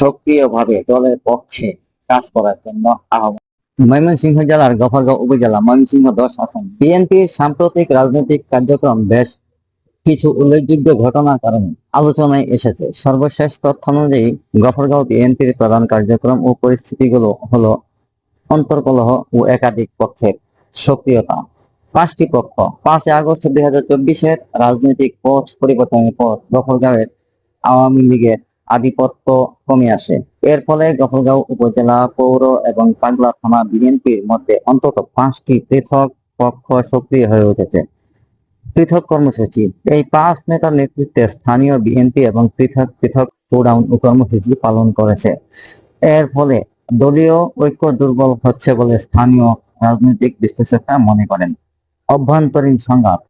সক্রিয়ভাবে দলের পক্ষে কাজ করার জন্য আহ্বান। ময়মনসিংহ জেলার গফরগাঁও উপজেলা ময়মনসিংহ দশ আসন। বিএনপির সাম্প্রতিক রাজনৈতিক কার্যক্রম বেশ কিছু উল্লেখযোগ্য ঘটনার কারণে আলোচনায় এসেছে। সর্বশেষ তথ্য অনুযায়ী গফরগাঁও বিএনপির প্রধান কার্যক্রম ও পরিস্থিতিগুলো হলো অন্তর্কলহ ও একাধিক পক্ষের সক্রিয়তা। পাঁচটি পক্ষ। পাঁচই আগস্ট দুই হাজার চব্বিশের রাজনৈতিক পথ পরিবর্তনের পর গফরগাঁওয়ের আওয়ামী লীগের আধিপত্য কমে আসে। এর ফলে গফরগাঁও উপজেলা পৌর এবং পাগলা থানা বিএনপির মধ্যে অন্তত পাঁচটি পৃথক পক্ষ সক্রিয় হয়ে উঠেছে। পৃথক কর্মসূচি। এই পাঁচ নেতার নেতৃত্বে স্থানীয় বিএনপি এবং পৃথক পৃথক শোডাউন কর্মসূচি পালন করেছে। এর ফলে দলীয় ঐক্য দুর্বল হচ্ছে বলে স্থানীয় রাজনৈতিক বিশ্লেষকরা মনে করেন। অভ্যন্তরীণ সংঘাত।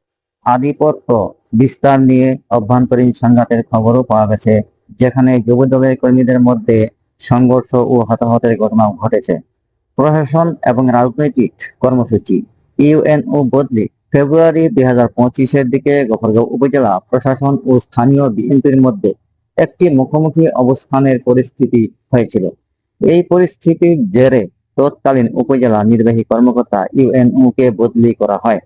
আধিপত্য বিস্তার নিয়ে অভ্যন্তরীণ সংঘাতের খবরও পাওয়া গেছে। যেখানে যুব দলের কর্মীদের মধ্যে সংঘর্ষ ও হতাহতের ঘটনাও ঘটেছে। প্রশাসন এবং রাজনৈতিক কর্মসূচি ইউএনও বদলি ফেব্রুয়ারি দুই হাজার পঁচিশের দিকে গফরগাঁও উপজেলা প্রশাসন ও স্থানীয় বিএনপির মধ্যে একটি মুখোমুখি অবস্থানের পরিস্থিতি হয়েছিল। এই পরিস্থিতির জেরে তৎকালীন উপজেলা নির্বাহী কর্মকর্তা ইউএনও কে বদলি করা হয়।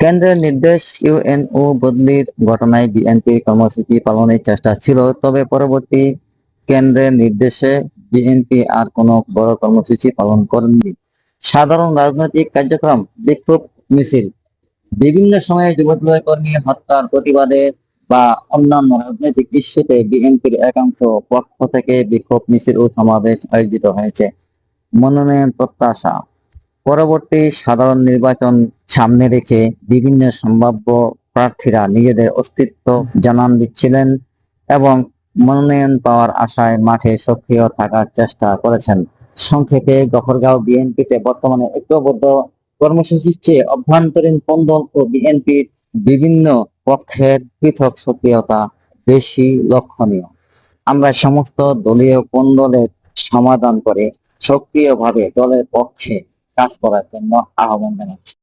কেন্দ্রের নির্দেশ ইউএনও বদলির ঘটনায় বিএনপির কর্মসূচি পালনের চেষ্টা ছিল, তবে পরবর্তী কেন্দ্রের নির্দেশে বিএনপি আর কোনো বড় কর্মসূচি পালন করেননি। সাধারণ রাজনৈতিক কার্যক্রম, বিক্ষোভ মিছিল, বিভিন্ন সময়ে যুবদলের কর্মী হত্যার প্রতিবাদে বা অন্যান্য রাজনৈতিক ইস্যুতে বিএনপির একাংশ পক্ষ থেকে বিক্ষোভ মিছিল ও সমাবেশ আয়োজিত হয়েছে। মনোনয়ন প্রত্যাশা পরবর্তী সাধারণ নির্বাচন সামনে রেখে বিভিন্ন সম্ভাব্য প্রার্থীরা নিজেদের অস্তিত্ব জানান দিচ্ছিলেন এবং মনোনয়ন পাওয়ার আশায় মাঠে সক্রিয় থাকার চেষ্টা করেছেন। সংক্ষেপে গফরগাঁও বিএনপিতে বর্তমানে ঐক্যবদ্ধ কর্মসূচির চেয়ে অভ্যন্তরীণ কোন্দল ও বিএনপির বিভিন্ন পক্ষের পৃথক সক্রিয়তা বেশি লক্ষণীয়। আমরা সমস্ত দলীয় কোন্দলের সমাধান করে সক্রিয়ভাবে দলের পক্ষে কাজ করার জন্য আহ্বান জানাচ্ছি।